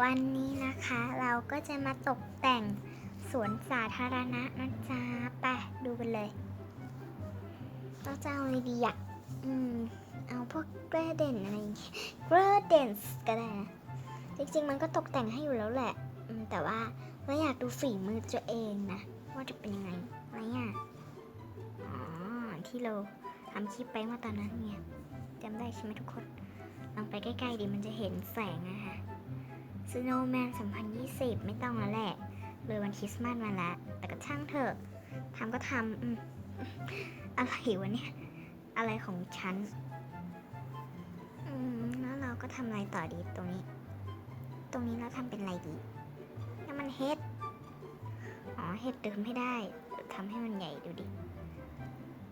วันนี้นะคะเราก็จะมาตกแต่งสวนสาธารณะนะจ๊ะไปดูกันเลย เราจะเอาอะไรดีอะอืม เอาพวกแกรเดนอะไรอย่างเงี้ยแกรเดนก็ได้นะจริงๆมันก็ตกแต่งให้อยู่แล้วแหละแต่ว่าเราอยากดูฝีมือตัวเองนะ ว่าจะเป็นยังไงอะไรอะอ๋อที่เราทำคลิปไปเมื่อตอนนั้นเนี่ยจำได้ใช่ไหมทุกคน ลองไปใกล้ๆดิมันจะเห็นแสงอะค่ะ Snowman 2020 ไม่ต้องแล้วแหละเลยวันคริสต์มาสมาแล้ว แต่ก็ช่างเถอะทำก็ทำอืมอะไรวะเนี่ย อะไรของฉัน อืม แล้วเราก็ทำอะไรต่อดีตรงนี้ ตรงนี้เราทำเป็นอะไรดีนี่มันเฮ็ดอ๋อเฮ็ดเดิมให้ได้ทำให้มันใหญ่ดูดิ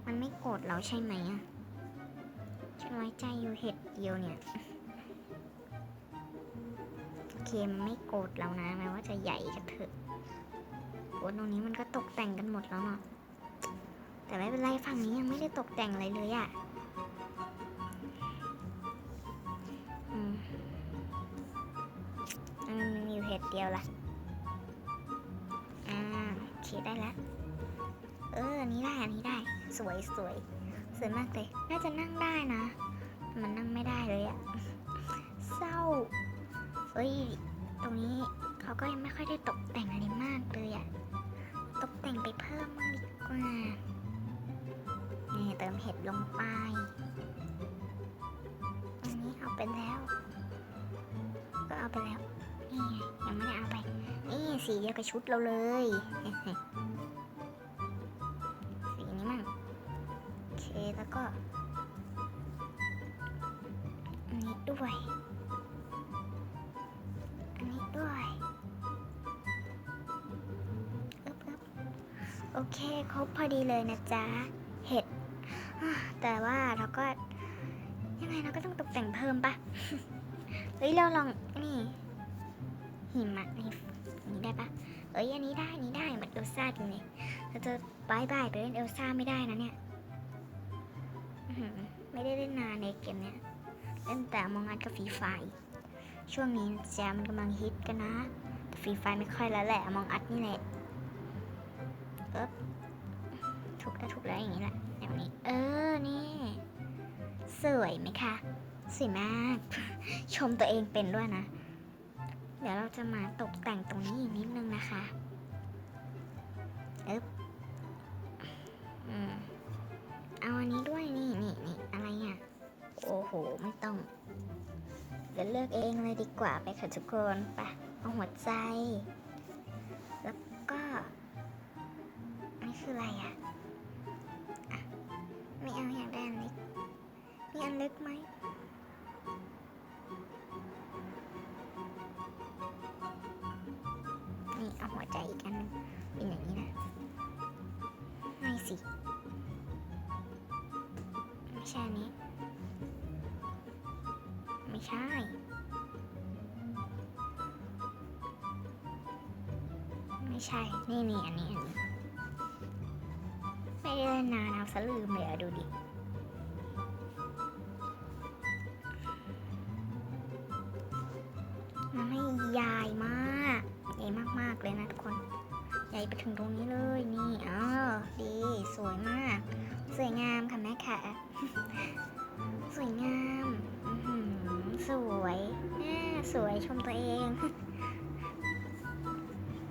มันไม่โกรธเราใช่ไหมอะ ฉันไว้ใจอยู่เห็ดเดียวเนี่ย โอเคมันไม่โกรธเรานะแม้ว่าจะใหญ่ก็เถอะโอ้ตรงนี้มันก็ตกแต่งกันหมดแล้วเนาะแต่ไม่เป็นไรฝั่งนี้ยังไม่ได้ตกแต่งอะไรเลยอะอืมอืมมีอยู่เห็ดเดียวละอ่าโอเคได้แล้วเออนนี้ได้ อันนี้ได้ สวยสวย สวยมากเลย น่าจะนั่งได้นะ มันนั่งไม่ได้เลยอะเศร้าเฮ้ย ตรงนี้เขาก็ยังไม่ค่อยได้ตกแต่งอะไรมากเลยอะตกแต่งไปเพิ่มมางดีกว่านี่เติมเห็ดลงไป อันนี้เอาไปแล้ว ก็เอาไปแล้ว นี่ยังไม่ได้เอาไป นี่สีเดียวกับชุดเราเลย แล้วก็อันนี้ด้วย อันนี้ด้วยอึ๊บอึ๊บโอเคครบพอดีเลยนะจ๊ะ เห็ด แต่ว่าเราก็ ยังไงเราก็ต้องตกแต่งเพิ่มปะเฮ้ยเราลองนี่หิมะนี่อันนี้ได้ปะเอ้ยอันนี้ได้อันนี้ได้เหมือนเอลซ่าจริงเลยเราจะบายบายไปเล่นเอลซ่าไม่ได้นะเนี่ย ไม่ได้เล่นนานในเกมเนี้ยเล่นแต่มองอัดกับฟรีไฟ ช่วงนี้แจมมันกำลังฮิตกันนะแต่ฟรีไฟไม่ค่อยแล้วแหละมองอัดนี่แหละเอ๊บถูกแล้วถูกแล้วอย่างนี้แหละแนวนี้เออนี่ สวยไหมคะสวยมาก ชมตัวเองเป็นด้วยนะ เดี๋ยวเราจะมาตกแต่งตรงนี้อีกนิดนึงนะคะเอ๊บอืมเอาอันนี้ด้วย โห ไม่ต้อง เดี๋ยวเลือกเองเลยดีกว่าไปค่ะทุกคนไปเอาหัวใจ แล้วก็นี่คืออะไรอะอะไม่เอาอยากได้อันเล็กมีอันเล็กไหมนี่เอาหัวใจอีกอันหนึงเป็นอย่างนี้นะไม่สิ ใช่ ไม่ใช่ นี่นี่อันนี้อันนี้ ไม่ได้เล่นนานเอาซะลืมเลยอะดูดิมันไม่ใหญ่มากใหญ่มากๆเลยนะทุกคน ใหญ่ไปถึงตรงนี้เลยนี่อ๋อดีสวยมาก สวยงามค่ะแม่ค่ะ สวยงาม สวยสวยชมตัวเอง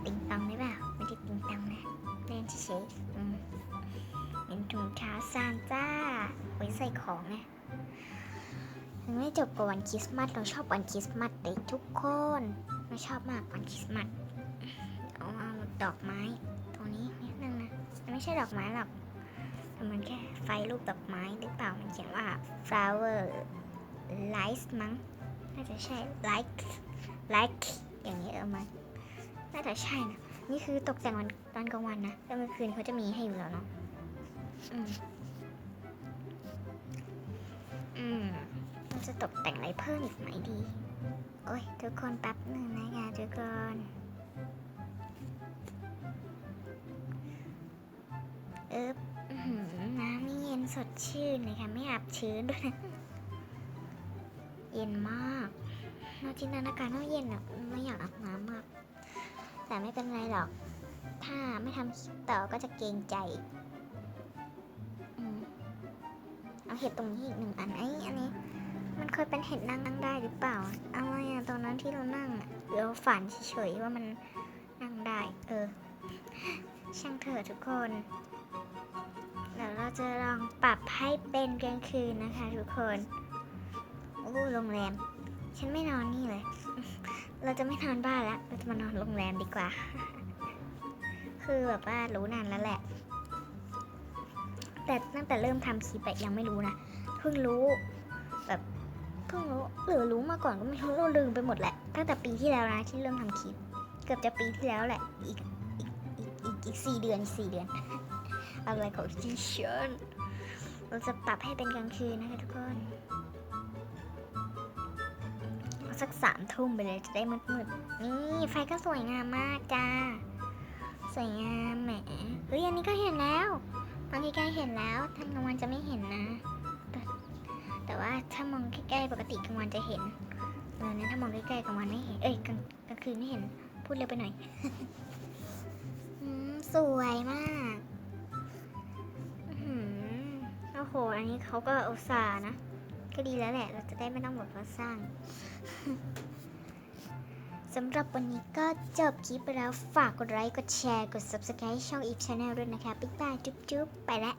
ติงตองได้เปล่าไม่ได้ติงตองนะเล่นเฉยๆเป็นถุงเท้าซานต้าไว้ใส่ของไงยังไม่จบกับวันคริสต์มาสเราชอบวันคริสต์มาสเด็กทุกคนไม่ชอบมากวันคริสต์มาสเอาเอาดอกไม้ตรงนี้นิดนึงนะไม่ใช่ดอกไม้หรอกแต่มันแค่ไฟรูปดอกไม้หรือเปล่ามันเขียนว่า flower lights มั้ง น่าจะใช่ like like อย่างนี้เออมั้งน่าจะใช่นะ นี่คือตกแต่งวันตอนกลางวันนะแล้วกลางคืนเขาจะมีให้อยู่แล้วเนาะอืมอืมเราจะตกแต่งอะไรเพิ่มอีกไหมดี โอ้ยทุกคนแป๊บหนึ่งนะคะทุกคนเอ๊บอื้อหือน้ำนี่เย็นสดชื่นเลยค่ะ ไม่อับชื้นด้วยนะ เย็นมากเราจินตนาการว่าเย็นอะไม่อยากอาบน้ำมาก แต่ไม่เป็นไรหรอก ถ้าไม่ทำต่อก็จะเกรงใจอเอาเห็ดตรงนี้อีกหนึ่งอันไอ้อันนี้ มันเคยเป็นเห็ดนั่งนั่งได้หรือเปล่า อะไรอะตอนนั้นที่เรานั่งอะเราฝันเฉยๆว่ามันนั่งได้ เออ ช่างเถอะทุกคนเดี๋ยวเราจะลองปรับให้เป็นกลางคืนนะคะทุกคน อ้โรงแรม ฉันไม่นอนนี่เลย เราจะไม่นอนบ้านแล้วเราจะมานอนโรงแรมดีกว่า คือแบบว่ารู้นานแล้วแหละ แต่ตั้งแต่เริ่มทำคลิปอะยังไม่รู้นะ เพิ่งรู้ แบบเพิ่งรู้หรือรู้มาก่อนก็ไม่รู้เราลืมไปหมดแหละ ตั้งแต่ปีที่แล้วนะที่เริ่มทำคลิป เกือบจะปีที่แล้วแหละ อีกอีกอีกอีกอีกสี่เดือนสี่เดือน อะไรของดิฉันเราจะปรับให้เป็นกลางคืนนะคะทุกคน สักสามทุ่มไปเลยจะได้มืดๆ นี่ไฟก็สวยงามมากจ้า สวยงามแหม เฮ้ยอันนี้ก็เห็นแล้วบางทีใกล้เห็นแล้วท่านกลางวันจะไม่เห็นนะ แต่แต่ว่าถ้ามองใกล้ๆปกติกลางวันจะเห็นเออนี่ยถ้ามองใกล้ๆกลางวันไม่เห็น เอ้ยกลางกลางคืนไม่เห็น พูดเร็วไปหน่อยอืมสวยมากอื้อหือโอ้โห อันนี้เขาก็อุตส่าห์นะ ก็ดีแล้วแหละ เราจะได้ไม่ต้องแบบว่าสร้างสำหรับวันนี้ก็จบคลิปไปแล้ว ฝากกดไลค์ กดแชร์ กด subscribe ช่อง Eve Channel ด้วยนะคะปิ๊กบาย จุ๊บๆ ไปแล้ว